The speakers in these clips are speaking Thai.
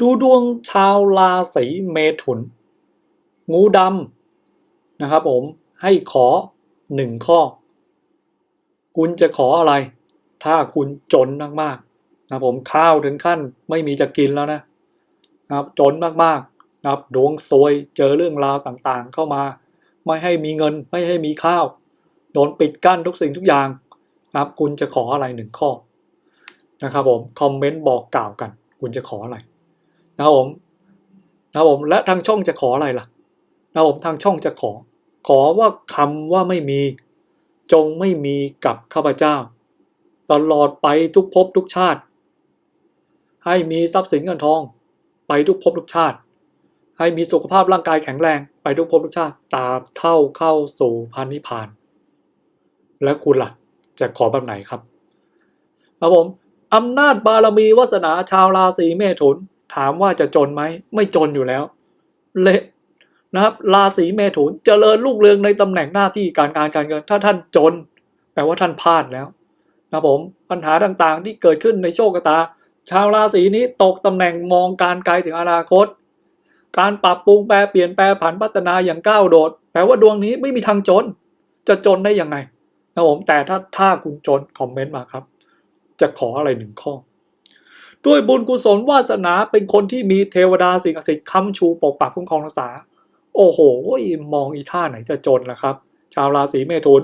ดูดวงชาวราศีเมถุน งูดำนะครับผมให้ขอหนึ่งข้อ คุณจะขออะไร ถ้าคุณจนมากๆนะครับผมข้าวถึงขั้นไม่มีจะกินแล้วนะนะครับจนมากๆนะครับดวงซวยเจอเรื่องราวต่างๆ เข้ามา ไม่ให้มีเงินไม่ให้มีข้าวโดนปิดกั้นทุกสิ่งทุกอย่างนะครับคุณจะขออะไรหนึ่งข้อนะครับผมคอมเมนต์บอกกล่าวกัน คุณจะขออะไร นะครับผมนะครับผมและทางช่องจะขออะไรล่ะนะครับผมทางช่องจะขอ ขอว่าคำว่าไม่มี จงไม่มีกับข้าพเจ้า ตลอดไปทุกภพทุกชาติ ให้มีทรัพย์สินเงินทอง ไปทุกภพทุกชาติ ให้มีสุขภาพร่างกายแข็งแรง ไปทุกภพทุกชาติตาบเท่าเข้าสู่พันนิพพาน แล้วคุณล่ะ จะขอแบบไหนครับครับผมอำนาจบารมีวาสนาชาวราศีเมถุน ถามว่าจะจนไหมไม่จนอยู่แล้ว เละนะครับราศีเมถุนเจริญรุ่งเรืองในตำแหน่งหน้าที่การงานการเงิน ถ้าท่านจน แปลว่าท่านพลาดแล้วนะผมปัญหาต่างๆที่เกิดขึ้นในโชคชะตา ชาวราศีนี้ตกตำแหน่งมองการไกลถึงอนาคต การปรับปรุงแปลเปลี่ยนแปลผันพัฒนาอย่างก้าวโดด แปลว่าดวงนี้ไม่มีทางจน จะจนได้ยังไงนะผมแต่ถ้าถ้าคุณจนคอมเมนต์มาครับ จะขออะไรหนึ่งข้อ ด้วยบุญกุศลวาสนาเป็นคนที่มีเทวดาสิ่งศักดิ์สิทธิ์ค้ำชูปกปักคุ้มครองรักษา โอ้โห มองอีท่าไหนจะจนล่ะครับ ชาวราศีเมถุน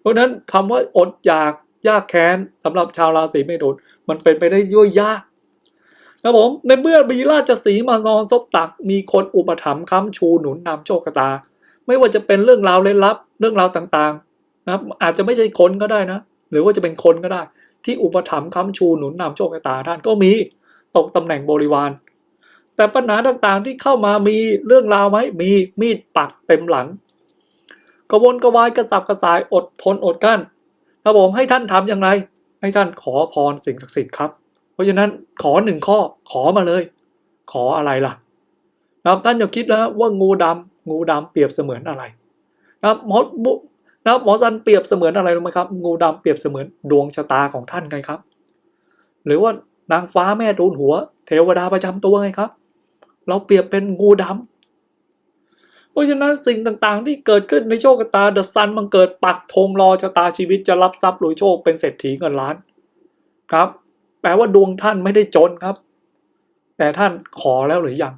เพราะฉะนั้นคำว่าอดอยากยากแค้นสำหรับชาวราศีเมถุนมันเป็นไปได้ย่อยยากนะผมในเมื่อมีราชสีมานอนซบตัก มีคนอุปถัมภ์ค้ำชูหนุนนำโชคตา ไม่ว่าจะเป็นเรื่องราวเล่นลับ เรื่องราวต่างๆ นะครับอาจจะไม่ใช่คนก็ได้นะ หรือว่าจะเป็นคนก็ได้ ที่อุปถัมภ์ค้ำชูหนุนนำโชคชะตาท่านก็มีตกตำแหน่งบริวาร แต่ปัญหาต่างๆที่เข้ามามีเรื่องราวไหมมีมีดปักเต็มหลัง กระวนกระวายกระสับกระส่ายอดทนอดกั้นครับผมให้ท่านทำอย่างไร ให้ท่านขอพรสิ่งศักดิ์สิทธิ์ครับ เพราะฉะนั้นขอหนึ่งข้อขอมาเลย ขออะไรล่ะนะครับท่านอย่าคิดนะว่างูดำงูดำเปรียบเสมือนอะไรนะครับมอบุ นะครับหมอซันเปรียบเสมือนอะไรรู้ไหมครับ งูดำเปรียบเสมือนดวงชะตาของท่านไงครับ หรือว่านางฟ้าแม่ทูลหัว เทวดาประจำตัวไงครับ เราเปรียบเป็นงูดำเพราะฉะนั้นสิ่งต่างๆ ที่เกิดขึ้นในโชคชะตาเดอะซันมันเกิดปักธงรอชะตาชีวิตจะรับทรัพย์รวยโชคเป็นเศรษฐีเงินล้านครับ แปลว่าดวงท่านไม่ได้จนครับ แต่ท่านขอแล้วหรือยัง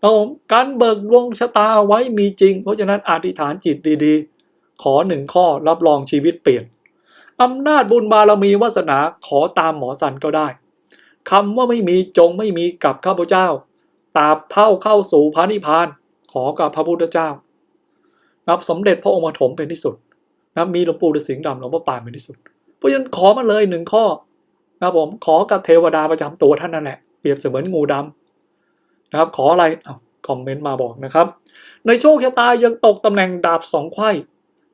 ครับผมการเบิกดวงชะตาไว้มีจริง เพราะฉะนั้นอธิษฐานจิตดีๆ ขอหนึ่งข้อรับรองชีวิตเปลี่ยนอำนาจบุญบารมีวาสนาขอตามหมอสันก็ได้คำว่าไม่มีจงไม่มีกับข้าพเจ้าตราบเท่าเข้าสู่พระนิพพานขอกับพระพุทธเจ้า นับสมเด็จพระองค์ปฐมเป็นที่สุดนับมีหลวงปู่ฤาษีสิงห์ดำหลวงพ่อปานเป็นที่สุด เพราะฉะนั้นขอมาเลยหนึ่งข้อนะครับผมขอกับเทวดาประจำตัวท่านนั่นแหละ เปรียบเสมือนงูดำนะครับ ขออะไรอคอมเมนต์มาบอกนะครับ ในโชคชะตายังตกตำแหน่งดาบสองไขว้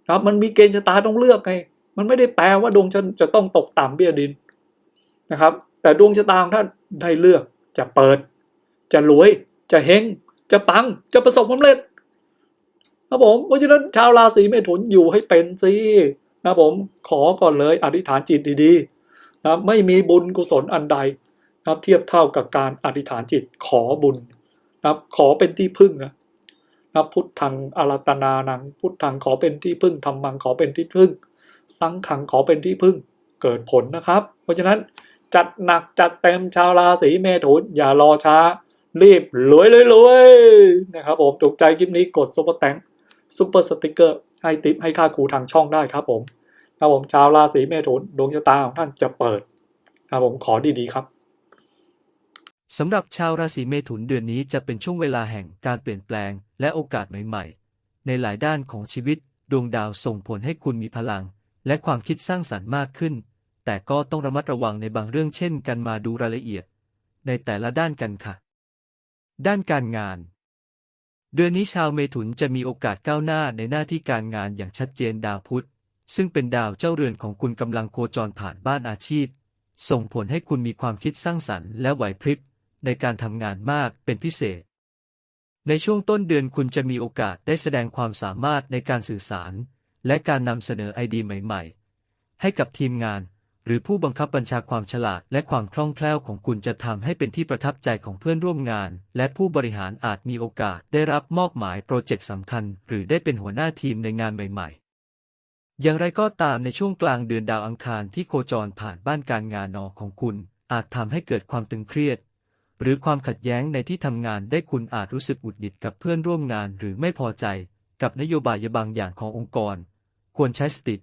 ครับมันมีเกณฑ์ชะตาต้องเลือกไง มันไม่ได้แปลว่าดวงจะจะต้องตกต่ำเบี้ยดินนะครับ แต่ดวงชะตาของท่านได้เลือกจะเปิด จะรวย จะเฮงจะปังจะประสบความสำเร็จครับผมเพราะฉะนั้นชาวราศีเมถุนอยู่ให้เป็นสินะผมขอก่อนเลยอธิษฐานจิตดีๆนะไม่มีบุญกุศลอันใดนะเทียบเท่ากับการอธิษฐานจิตขอบุญนะขอเป็นที่พึ่งนะ นะพุทธังอารัตนานัง พุทธังขอเป็นที่พึ่งธรรมังขอเป็นที่พึ่ง สังขังขอเป็นที่พึ่ง เกิดผลนะครับ เพราะฉะนั้นจัดหนักจัดเต็มชาวราศีเมถุนอย่ารอช้า รีบรวยเลยรวยนะครับผมถูกใจคลิปนี้กดซุปเปอร์แตงซุปเปอร์สติกเกอร์ให้ติปให้ค่าครูทางช่องได้ครับผมครับผมชาวราศีเมถุนดวงชะตาของท่านจะเปิดครับผมขอดีๆครับ สำหรับชาวราศีเมถุนเดือนนี้จะเป็นช่วงเวลาแห่งการเปลี่ยนแปลงและโอกาสใหม่ๆ ในหลายด้านของชีวิต ดวงดาวส่งผลให้คุณมีพลัง และความคิดสร้างสรรค์มากขึ้น แต่ก็ต้องระมัดระวังในบางเรื่องเช่นกันมาดูรายละเอียด ในแต่ละด้านกันค่ะ ด้านการงาน เดือนนี้ชาวเมถุนจะมีโอกาสก้าวหน้าในหน้าที่การงานอย่างชัดเจนดาวพุธ ซึ่งเป็นดาวเจ้าเรือนของคุณกำลังโคจรผ่านบ้านอาชีพ ส่งผลให้คุณมีความคิดสร้างสรรค์และไหวพริบ ในการทำงานมากเป็นพิเศษ ในช่วงต้นเดือนคุณจะมีโอกาสได้แสดงความสามารถในการสื่อสาร และการนำเสนอไอเดียใหม่ ๆ ให้กับทีมงาน หรือผู้บังคับบัญชาความฉลาดและความคล่องแคล่วของคุณจะทำให้เป็นที่ประทับใจของเพื่อนร่วมงาน และผู้บริหารอาจมีโอกาสได้รับมอบหมายโปรเจกต์สำคัญ หรือได้เป็นหัวหน้าทีมในงานใหม่ ๆอย่างไรก็ตามในช่วงกลางเดือนดาวอังคารที่โคจรผ่านบ้านการงานนอของคุณ อาจทำให้เกิดความตึงเครียด หรือความขัดแย้งในที่ทำงานได้คุณอาจรู้สึกหงุดหงิดกับเพื่อนร่วมงาน หรือไม่พอใจกับนโยบายบางอย่างขององค์กร ควรใช้สติ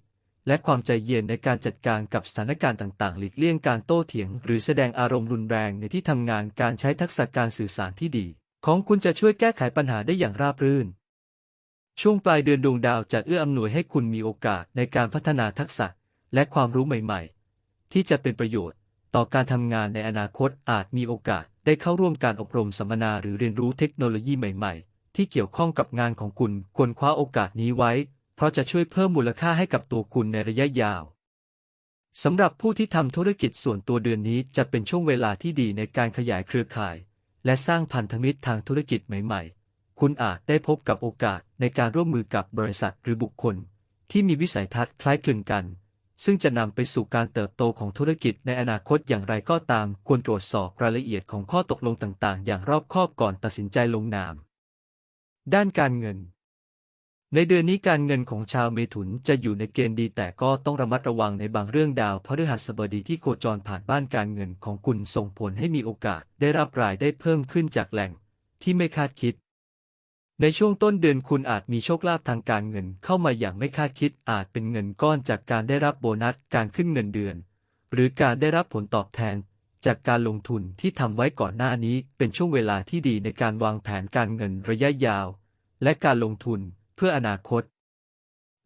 และความใจเย็นในการจัดการกับสถานการณ์ต่างๆ หลีกเลี่ยงการโต้เถียง หรือแสดงอารมณ์รุนแรงในที่ทำงานการใช้ทักษะการสื่อสารที่ดี ของคุณจะช่วยแก้ไขปัญหาได้อย่างราบรื่น ช่วงปลายเดือนดวงดาวจะเอื้ออำนวยให้คุณมีโอกาสในการพัฒนาทักษะ และความรู้ใหม่ ๆ ที่จะเป็นประโยชน์ ต่อการทำงานในอนาคตอาจมีโอกาสได้เข้าร่วมการอบรมสัมมนาหรือเรียนรู้เทคโนโลยีใหม่ ๆ ที่เกี่ยวข้องกับงานของคุณควรคว้าโอกาสนี้ไว้ เพราะจะช่วยเพิ่มมูลค่าให้กับตัวคุณในระยะยาวสำหรับผู้ที่ทำธุรกิจส่วนตัวเดือนนี้จะเป็นช่วงเวลาที่ดีในการขยายเครือข่าย และสร้างพันธมิตรทางธุรกิจใหม่ ๆ คุณอาจได้พบกับโอกาสในการร่วมมือกับบริษัทหรือบุคคล ที่มีวิสัยทัศน์คล้ายคลึงกัน ซึ่งจะนำไปสู่การเติบโตของธุรกิจในอนาคตอย่างไรก็ตาม ควรตรวจสอบรายละเอียดของข้อตกลงต่างๆ อย่างรอบคอบก่อนตัดสินใจลงนาม ด้านการเงิน ในเดือนนี้การเงินของชาวเมถุนจะอยู่ในเกณฑ์ดีแต่ก็ต้องระมัดระวังในบางเรื่องดาวพฤหัสบดีที่โคจรผ่านบ้านการเงินของคุณส่งผลให้มีโอกาสได้รับรายได้เพิ่มขึ้นจากแหล่งที่ไม่คาดคิด ในช่วงต้นเดือนคุณอาจมีโชคลาภทางการเงินเข้ามาอย่างไม่คาดคิดอาจเป็นเงินก้อนจากการได้รับโบนัสการขึ้นเงินเดือน หรือการได้รับผลตอบแทน จากการลงทุนที่ทำไว้ก่อนหน้านี้เป็นช่วงเวลาที่ดีในการวางแผนการเงินระยะยาว และการลงทุนเพื่ออนาคต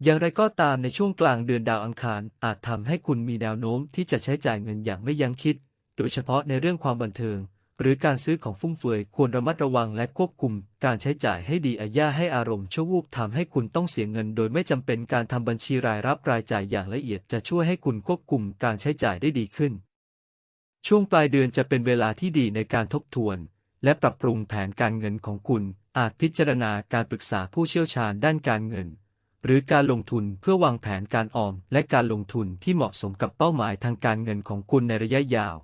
อย่างไรก็ตามในช่วงกลางเดือนดาวอังคารอาจทำให้คุณมีแนวโน้มที่จะใช้จ่ายเงินอย่างไม่ยั้งคิด โดยเฉพาะในเรื่องความบันเทิง หรือการซื้อของฟุ่มเฟือยควรระมัดระวังและควบคุม การใช้จ่ายให้ดีอาย่าให้อารมณ์ชั่ววูบทำให้คุณต้องเสียเงิน โดยไม่จำเป็นการทำบัญชีรายรับรายจ่ายอย่างละเอียดจะช่วยให้คุณควบคุมการใช้จ่ายได้ดีขึ้น ช่วงปลายเดือนจะเป็นเวลาที่ดีในการทบทวน และปรับปรุงแผนการเงินของคุณ อาจพิจารณาการปรึกษาผู้เชี่ยวชาญด้านการเงิน หรือการลงทุนเพื่อวางแผนการออม และการลงทุนที่เหมาะสมกับเป้าหมายทางการเงินของคุณในระยะยาว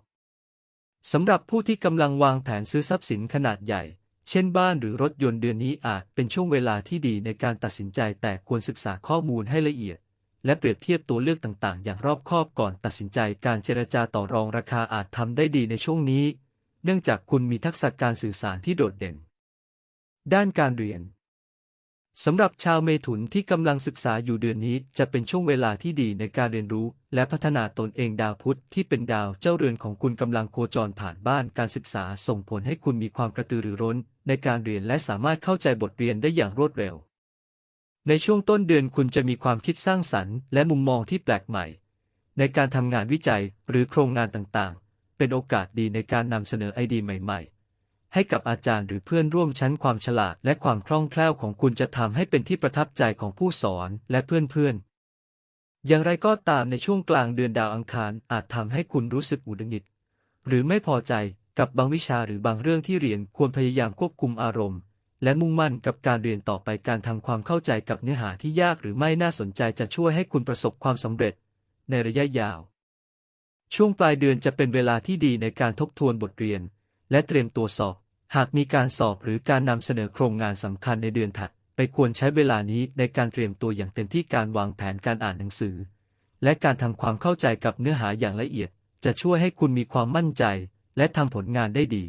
สำหรับผู้ที่กำลังวางแผนซื้อทรัพย์สินขนาดใหญ่ เช่นบ้านหรือรถยนต์เดือนนี้อาจเป็นช่วงเวลาที่ดีในการตัดสินใจแต่ควรศึกษาข้อมูลให้ละเอียด และเปรียบเทียบตัวเลือกต่างๆ อย่างรอบคอบก่อนตัดสินใจการเจรจาต่อรองราคาอาจทำได้ดีในช่วงนี้ เนื่องจากคุณมีทักษะการสื่อสารที่โดดเด่น ด้านการเรียน สำหรับชาวเมถุนที่กำลังศึกษาอยู่เดือนนี้จะเป็นช่วงเวลาที่ดีในการเรียนรู้ และพัฒนาตนเองดาวพุธที่เป็นดาวเจ้าเรือนของคุณกำลังโคจรผ่านบ้านการศึกษาส่งผลให้คุณมีความกระตือรือร้น ในการเรียนและสามารถเข้าใจบทเรียนได้อย่างรวดเร็ว ในช่วงต้นเดือนคุณจะมีความคิดสร้างสรรค์ และมุมมองที่แปลกใหม่ ในการทำงานวิจัยหรือโครงงานต่างๆ เป็นโอกาสดีในการนำเสนอไอเดียใหม่ ๆ ให้กับอาจารย์หรือเพื่อนร่วมชั้นความฉลาดและความคล่องแคล่วของคุณจะทำให้เป็นที่ประทับใจของผู้สอนและเพื่อนๆ อย่างไรก็ตามในช่วงกลางเดือนดาวอังคารอาจทำให้คุณรู้สึกหงุดหงิด หรือไม่พอใจกับบางวิชาหรือบางเรื่องที่เรียนควรพยายามควบคุมอารมณ์ และมุ่งมั่นกับการเรียนต่อไปการทำความเข้าใจกับเนื้อหาที่ยากหรือไม่น่าสนใจจะช่วยให้คุณประสบความสำเร็จ ในระยะยาว ช่วงปลายเดือนจะเป็นเวลาที่ดีในการทบทวนบทเรียน และเตรียมตัวสอบ หากมีการสอบหรือการนำเสนอโครงงานสำคัญในเดือนถัดไปควรใช้เวลานี้ในการเตรียมตัวอย่างเต็มที่การวางแผนการอ่านหนังสือ และการทำความเข้าใจกับเนื้อหาอย่างละเอียด จะช่วยให้คุณมีความมั่นใจ และทำผลงานได้ดี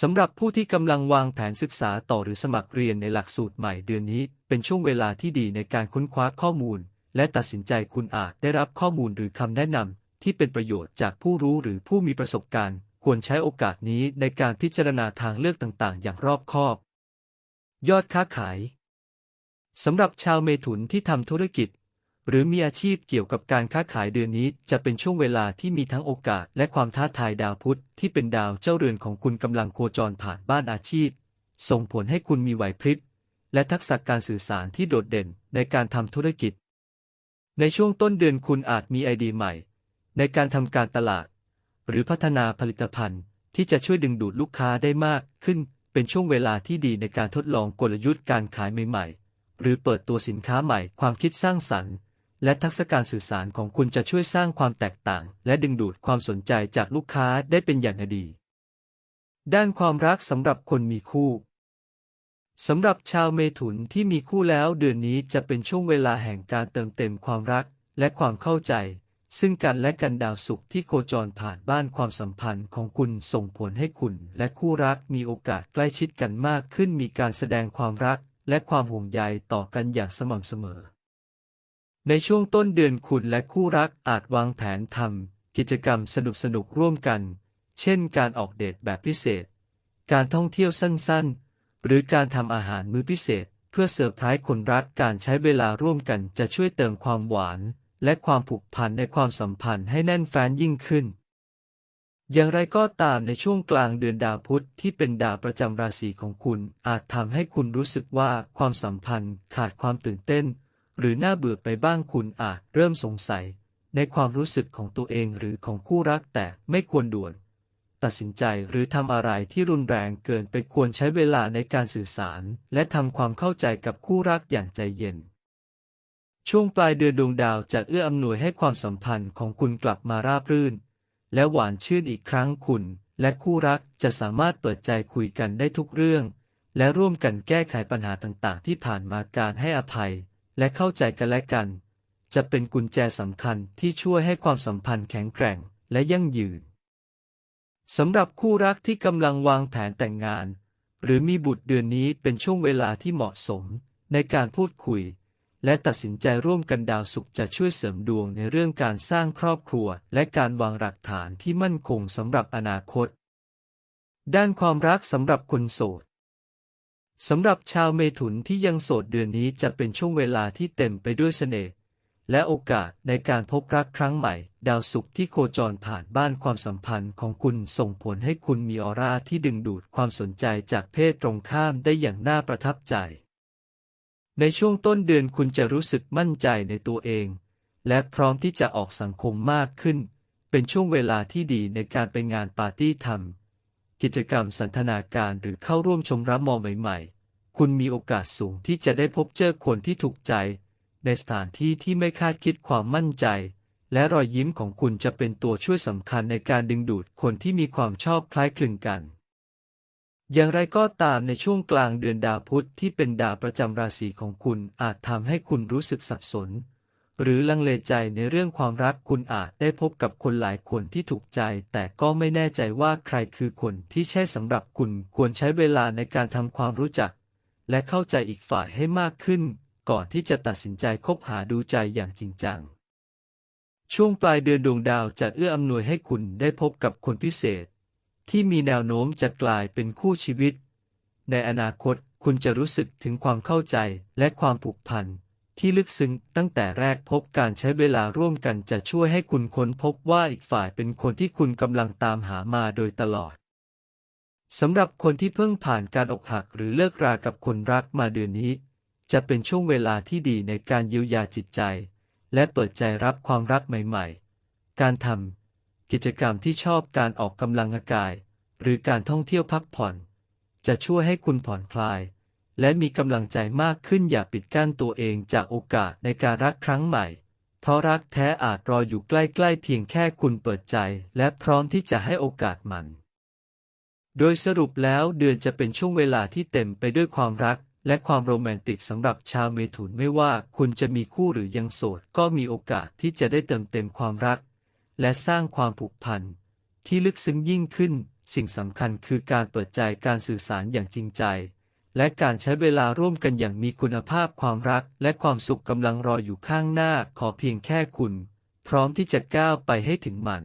สำหรับผู้ที่กำลังวางแผนศึกษาต่อหรือสมัครเรียนในหลักสูตรใหม่เดือนนี้ เป็นช่วงเวลาที่ดีในการค้นคว้าข้อมูล และตัดสินใจคุณอาจได้รับข้อมูลหรือคำแนะนำที่เป็นประโยชน์จากผู้รู้หรือผู้มีประสบการณ์ ควรใช้โอกาสนี้ในการพิจารณาทางเลือกต่างๆ อย่างรอบคอบ ยอดค้าขายสำหรับชาวเมถุนที่ทำธุรกิจ หรือมีอาชีพเกี่ยวกับการค้าขายเดือนนี้ จะเป็นช่วงเวลาที่มีทั้งโอกาสและความท้าทายดาวพุธที่เป็นดาวเจ้าเรือนของคุณกำลังโคจรผ่านบ้านอาชีพ ส่งผลให้คุณมีไหวพริบและทักษะการสื่อสารที่โดดเด่นในการทำธุรกิจ ในช่วงต้นเดือนคุณอาจมีไอเดียใหม่ ในการทำการตลาด หรือพัฒนาผลิตภัณฑ์ ที่จะช่วยดึงดูดลูกค้าได้มากขึ้น เป็นช่วงเวลาที่ดีในการทดลองกลยุทธ์การขายใหม่ๆ หรือเปิดตัวสินค้าใหม่ความคิดสร้างสรรค์ และทักษะการสื่อสารของคุณจะช่วยสร้างความแตกต่าง และดึงดูดความสนใจจากลูกค้าได้เป็นอย่างดี ด้านความรักสำหรับคนมีคู่สำหรับชาวเมถุนที่มีคู่แล้วเดือนนี้จะเป็นช่วงเวลาแห่งการเติมเต็มความรักและความเข้าใจ ซึ่งกันและกันดาวศุกร์ที่โคจรผ่านบ้านความสัมพันธ์ของคุณส่งผลให้คุณและคู่รักมีโอกาสใกล้ชิดกันมากขึ้นมีการแสดงความรักและความห่วงใยต่อกันอย่างสม่ำเสมอ ในช่วงต้นเดือนคุณและคู่รักอาจวางแผนทำกิจกรรมสนุกๆร่วมกัน เช่นการออกเดทแบบพิเศษ การท่องเที่ยวสั้นๆ หรือการทำอาหารมื้อพิเศษ เพื่อเซอร์ไพรส์คนรักการใช้เวลาร่วมกันจะช่วยเติมความหวาน และความผูกพันในความสัมพันธ์ให้แน่นแฟ้นยิ่งขึ้น อย่างไรก็ตามในช่วงกลางเดือนดาวพุธที่เป็นดาวประจำราศีของคุณ อาจทำให้คุณรู้สึกว่าความสัมพันธ์ขาดความตื่นเต้น หรือน่าเบื่อไปบ้างคุณอาจเริ่มสงสัย ในความรู้สึกของตัวเองหรือของคู่รักแต่ไม่ควรด่วน ตัดสินใจหรือทำอะไรที่รุนแรงเกินไปควรใช้เวลาในการสื่อสาร และทำความเข้าใจกับคู่รักอย่างใจเย็น ช่วงปลายเดือนดวงดาวจะเอื้ออำนวยให้ความสัมพันธ์ของคุณกลับมาราบรื่น และหวานชื่นอีกครั้งคุณ และคู่รักจะสามารถเปิดใจคุยกันได้ทุกเรื่อง และร่วมกันแก้ไขปัญหาต่างๆ ที่ผ่านมาการให้อภัย และเข้าใจกันและกัน จะเป็นกุญแจสำคัญที่ช่วยให้ความสัมพันธ์แข็งแกร่งและยั่งยืนสำหรับคู่รักที่กำลังวางแผนแต่งงาน หรือมีบุตรเดือนนี้เป็นช่วงเวลาที่เหมาะสมในการพูดคุย และตัดสินใจร่วมกันดาวศุกร์จะช่วยเสริมดวงในเรื่องการสร้างครอบครัว และการวางหลักฐานที่มั่นคงสำหรับอนาคต ด้านความรักสำหรับคนโสดสำหรับชาวเมถุนที่ยังโสดเดือนนี้จะเป็นช่วงเวลาที่เต็มไปด้วยเสน่ห์และโอกาสในการพบรักครั้งใหม่ ดาวศุกร์ที่โคจรผ่านบ้านความสัมพันธ์ของคุณส่งผลให้คุณมีออร่าที่ดึงดูดความสนใจจากเพศตรงข้ามได้อย่างน่าประทับใจ ในช่วงต้นเดือนคุณจะรู้สึกมั่นใจในตัวเอง และพร้อมที่จะออกสังคมมากขึ้น เป็นช่วงเวลาที่ดีในการไปงานปาร์ตี้ทำกิจกรรมสันทนาการหรือเข้าร่วมชมรำมอใหม่ ๆ คุณมีโอกาสสูงที่จะได้พบเจอคนที่ถูกใจ ในสถานที่ที่ไม่คาดคิดความมั่นใจ และรอยยิ้มของคุณจะเป็นตัวช่วยสำคัญในการดึงดูดคนที่มีความชอบคล้ายคลึงกัน อย่างไรก็ตามในช่วงกลางเดือนดาวพุธที่เป็นดาวประจำราศีของคุณอาจทำให้คุณรู้สึกสับสน หรือลังเลใจในเรื่องความรักคุณอาจได้พบกับคนหลายคนที่ถูกใจ แต่ก็ไม่แน่ใจว่าใครคือคนที่ใช่สำหรับคุณควรใช้เวลาในการทำความรู้จัก และเข้าใจอีกฝ่ายให้มากขึ้น ก่อนที่จะตัดสินใจคบหาดูใจอย่างจริงจังช่วงปลายเดือนดวงดาวจะเอื้ออำนวยให้คุณได้พบกับคนพิเศษ ที่มีแนวโน้มจะกลายเป็นคู่ชีวิต ในอนาคตคุณจะรู้สึกถึงความเข้าใจและความผูกพันที่ลึกซึ้งตั้งแต่แรกพบการใช้เวลาร่วมกันจะช่วยให้คุณค้นพบว่าอีกฝ่ายเป็นคนที่คุณกำลังตามหามาโดยตลอดสำหรับคนที่เพิ่งผ่านการอกหักหรือเลิกรากับคนรักมาเดือนนี้ จะเป็นช่วงเวลาที่ดีในการเยียวยาจิตใจ และเปิดใจรับความรักใหม่ ๆ การทำ กิจกรรมที่ชอบการออกกำลังกาย หรือการท่องเที่ยวพักผ่อน จะช่วยให้คุณผ่อนคลาย และมีกำลังใจมากขึ้นอย่าปิดกั้นตัวเองจากโอกาสในการรักครั้งใหม่ เพราะรักแท้อาจรออยู่ใกล้ๆเพียงแค่คุณเปิดใจ และพร้อมที่จะให้โอกาสมัน โดยสรุปแล้วเดือนจะเป็นช่วงเวลาที่เต็มไปด้วยความรักและความโรแมนติกสำหรับชาวเมถุนไม่ว่าคุณจะมีคู่หรือยังโสด ก็มีโอกาสที่จะได้เติมเต็มความรัก และสร้างความผูกพันที่ลึกซึ้งยิ่งขึ้น สิ่งสำคัญคือการเปิดใจการสื่อสารอย่างจริงใจ และการใช้เวลาร่วมกันอย่างมีคุณภาพความรักและความสุขกำลังรออยู่ข้างหน้าขอเพียงแค่คุณ พร้อมที่จะก้าวไปให้ถึงมัน